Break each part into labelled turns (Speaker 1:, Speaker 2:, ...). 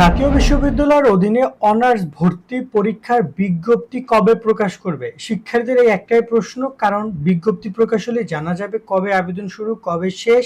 Speaker 1: জাতীয় বিশ্ববিদ্যালয়ের অধীনে অনার্স ভর্তি পরীক্ষার বিজ্ঞপ্তি কবে প্রকাশ করবে? শিক্ষার্থীদের এই একটাই প্রশ্ন, কারণ বিজ্ঞপ্তি প্রকাশ হলে জানা যাবে কবে আবেদন শুরু, কবে শেষ,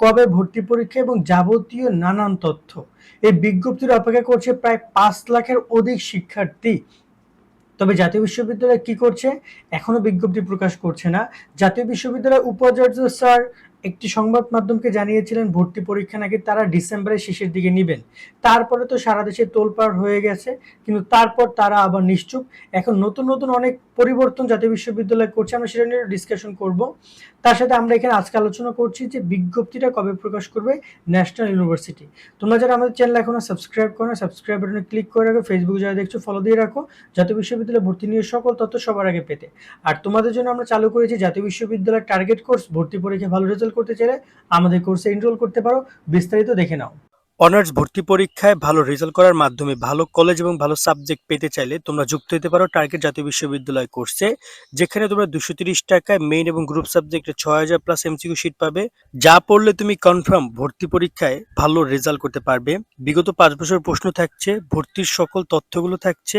Speaker 1: কবে ভর্তি পরীক্ষা এবং যাবতীয় নানান তথ্য। এই বিজ্ঞপ্তির অপেক্ষা করছে প্রায় পাঁচ লাখের অধিক শিক্ষার্থী। তবে জাতীয় বিশ্ববিদ্যালয় কি করছে? এখনও বিজ্ঞপ্তি প্রকাশ করছে না। জাতীয় বিশ্ববিদ্যালয়ের উপাচার্য স্যার একটি সংবাদ মাধ্যমকে জানিয়েছিলেন, ভর্তি পরীক্ষা নাকি তারা ডিসেম্বরের শেষের দিকে নেবেন। তারপরে তো সারা দেশে তোলপাড় হয়ে গেছে, কিন্তু তারপর তারা আবার নিশ্চুপ। এখন নতুন নতুন অনেক পরিবর্তন জাতীয় বিশ্ববিদ্যালয় করছে, আমরা সেটা নিয়ে ডিসকাশন করব। তার সাথে আমরা এখানে আজকে আলোচনা করছি যে বিজ্ঞপ্তিটা কবে প্রকাশ করবে ন্যাশনাল ইউনিভার্সিটি। তোমরা যারা আমাদের চ্যানেল এখনও সাবস্ক্রাইব করো না, সাবস্ক্রাইব বাটনে ক্লিক করে রাখো ফেসবুক যারা দেখছ ফলো দিয়ে রাখো। জাতীয় বিশ্ববিদ্যালয়ে ভর্তি নিয়ে সকল তথ্য সবার আগে পেতে। আর তোমাদের জন্য আমরা চালু করেছি জাতীয় বিশ্ববিদ্যালয়ের টার্গেট কোর্স ভর্তি পরীক্ষা ভালো রেজাল্ট করতে চাইলে আমাদের কোর্সে এনরোল করতে পারো। বিস্তারিত দেখে নাও। অনার্স ভর্তি পরীক্ষায় ভালো রেজাল্ট করার মাধ্যমে ভালো কলেজ এবং ভালো সাবজেক্ট পেতে চাইলে তোমরা যুক্ত হতে পারো টার্গেট জাতীয় বিশ্ববিদ্যালয় কোর্সে যেখানে তোমরা দুশো টাকায় মেইন এবং গ্রুপ সাবজেক্টে ছয় হাজার প্লাস এমসিকিউ শিট পাবে। যা পড়লে তুমি কনফার্ম ভর্তি পরীক্ষায় ভালো রেজাল্ট করতে পারবে। বিগত পাঁচ বছর প্রশ্ন থাকছে, ভর্তির সকল তথ্যগুলো থাকছে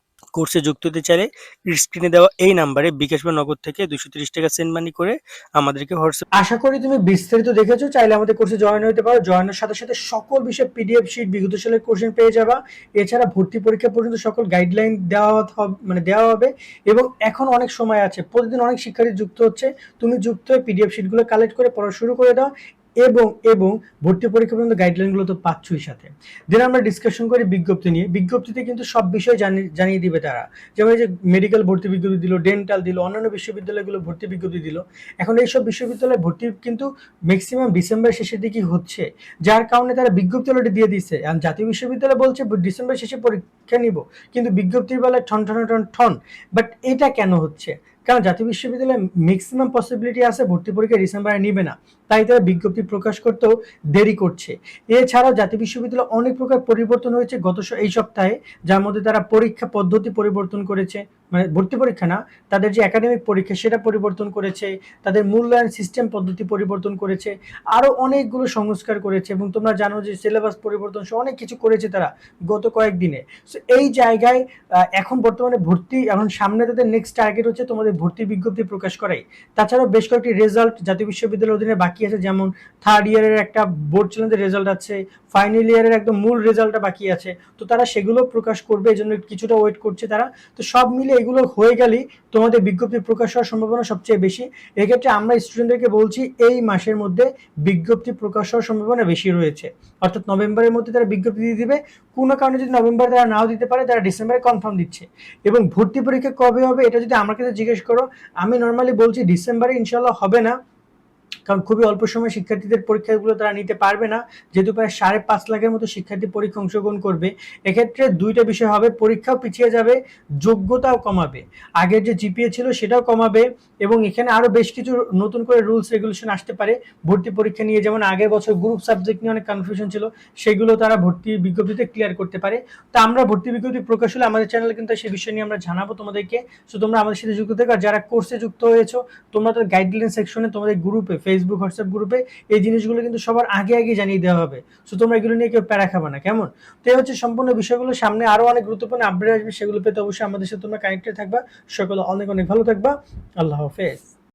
Speaker 1: কোর্সে যুক্ত হতে চাইলে স্ক্রিনে দেওয়া এই নাম্বারে বিকাশ বা নগদ থেকে দুশো তিরিশ টাকা সেন্ড মানি করে আমাদেরকে হোয়াটসঅ্যাপ আশা করি তুমি বিস্তারিত দেখেছ, চাইলে আমাদের কোর্সে জয়েন হতে পারো। জয়েনের সাথে সাথে সকল বিষয়ে পিডিএফ শিট বিগত সালের কোশ্চেন পেয়ে যাবা। এছাড়া ভর্তি পরীক্ষা পর্যন্ত সকল গাইডলাইন দেওয়া হবে মানে দেওয়া হবে। এবং এখন অনেক সময় আছে, প্রতিদিন অনেক শিক্ষার্থী যুক্ত হচ্ছে। তুমি যুক্ত হয়ে পিডিএফ শিটগুলো কালেক্ট করে পড়া শুরু করে দাও। এবং এবং ভর্তি পরীক্ষা পর্যন্ত গাইডলাইনগুলো তো পাচ্ছই সাথে। দেন আমরা ডিসকাশন করি বিজ্ঞপ্তি নিয়ে। বিজ্ঞপ্তিতে কিন্তু সব বিষয় জানিয়ে দিবে তারা। যেমন যে মেডিকেল ভর্তি বিজ্ঞপ্তি দিল ডেন্টাল দিল, অন্যান্য বিশ্ববিদ্যালয়গুলো ভর্তি বিজ্ঞপ্তি দিল। এখন এইসব বিশ্ববিদ্যালয়ে ভর্তি কিন্তু ম্যাক্সিমাম ডিসেম্বর শেষের দিকেই হচ্ছে। যার কারণে তারা বিজ্ঞপ্তি অলরেডি দিয়ে দিচ্ছে আর জাতীয় বিশ্ববিদ্যালয় বলছে ডিসেম্বর শেষে পরীক্ষা নিব। কিন্তু বিজ্ঞপ্তির বেলায় ঠন ঠন। ঠন ঠন বাট এটা কেন হচ্ছে? কারণ জাতীয় বিশ্ববিদ্যালয়ে ম্যাক্সিমাম পসিবিলিটি আছে, ভর্তি পরীক্ষা ডিসেম্বরে নিবে না। তাই তারা বিজ্ঞপ্তি প্রকাশ করতেও দেরি করছে। এছাড়াও জাতীয় বিশ্ববিদ্যালয়ে অনেক প্রকার পরিবর্তন হয়েছে গত এই সপ্তাহে, যার মধ্যে তারা পরীক্ষা পদ্ধতি পরিবর্তন করেছে। মানে ভর্তি পরীক্ষা না, তাদের যে একাডেমিক পরীক্ষা সেটা পরিবর্তন করেছে, তাদের মূল্যায়ন সিস্টেম পদ্ধতি পরিবর্তন করেছে আরও অনেকগুলো সংস্কার করেছে এবং তোমরা জানো যে সিলেবাস পরিবর্তন সহ অনেক কিছু করেছে তারা গত কয়েকদিনে সো এই জায়গায় এখন বর্তমানে ভর্তি, এখন সামনে তাদের নেক্সট টার্গেট হচ্ছে তোমাদের ভর্তি বিজ্ঞপ্তি প্রকাশ করাই। তাছাড়াও বেশ কয়েকটি রেজাল্ট জাতীয় বিশ্ববিদ্যালয়ের অধীনে বাকি আছে, যেমন থার্ড ইয়ারের একটা বোর্ড চ্যালেঞ্জের রেজাল্ট আছে ফাইনাল ইয়ারের একদম মূল রেজাল্টটা বাকি আছে। তো তারা সেগুলো প্রকাশ করবে এই জন্য কিছুটা ওয়েট করছে তারা। তো সব মিলে এগুলো হয়ে গেলেই তোমাদের বিজ্ঞপ্তি প্রকাশ হওয়ার সম্ভাবনা সবচেয়ে বেশি। এক্ষেত্রে আমরা স্টুডেন্টদেরকে বলছি, এই মাসের মধ্যে বিজ্ঞপ্তি প্রকাশ হওয়ার সম্ভাবনা বেশি রয়েছে। অর্থাৎ নভেম্বরের মধ্যে তারা বিজ্ঞপ্তি দিয়ে দিবে। কোনো কারণে যদি নভেম্বরে তারা নাও দিতে পারে, তারা ডিসেম্বরে কনফার্ম দিচ্ছে। এবং ভর্তি পরীক্ষা কবে হবে, এটা যদি আমার কাছে জিজ্ঞেস করো, আমি নর্মালি বলছি ডিসেম্বরে ইনশাল্লাহ হবে না। কারণ খুবই অল্প সময় শিক্ষার্থীদের পরীক্ষাগুলো তারা নিতে পারবে না। যেহেতু প্রায় সাড়ে পাঁচ লাখের মতো শিক্ষার্থী পরীক্ষা অংশগ্রহণ করবে, এক্ষেত্রে দুইটা বিষয় হবে, পরীক্ষাও পিছিয়ে যাবে, যোগ্যতাও কমাবে। আগের যে জিপিএ ছিল সেটাও কমাবে এবং এখানে আরও বেশ কিছু নতুন করে রুলস, রেগুলেশন আসতে পারে। ভর্তি পরীক্ষা নিয়ে যেমন আগের বছর গ্রুপ সাবজেক্ট নিয়ে অনেক কনফিউশন ছিল, সেগুলো তারা ভর্তি বিজ্ঞপ্তিতে ক্লিয়ার করতে পারে। তো আমরা ভর্তি বিজ্ঞপ্তি প্রকাশ হলে আমাদের চ্যানেলে কিন্তু সেই বিষয় নিয়ে আমরা জানাব তোমাদেরকে। সো তোমরা আমাদের সাথে যুক্ত থেকো আর যারা কোর্সে যুক্ত হয়েছো, তোমরা তো গাইডলাইন সেকশনে তোমাদের গ্রুপে ফেসবুক হোয়াটসঅ্যাপ গ্রুপে এই জিনিসগুলো কিন্তু সবার আগে আগে জানিয়ে দেওয়া হবে। সো তোমরা এগুলো নিয়ে কেউ প্যারা খাবে না, কেমন? তো এই হচ্ছে সম্পূর্ণ বিষয়গুলো। সামনে আরও অনেক গুরুত্বপূর্ণ আপডেট আসবে, সেগুলো পেতে অবশ্যই আমাদের সাথে তোমরা কানেক্টেড থাকবা। সকলে অনেক অনেক ভালো থাকবা। আল্লাহ হাফেজ।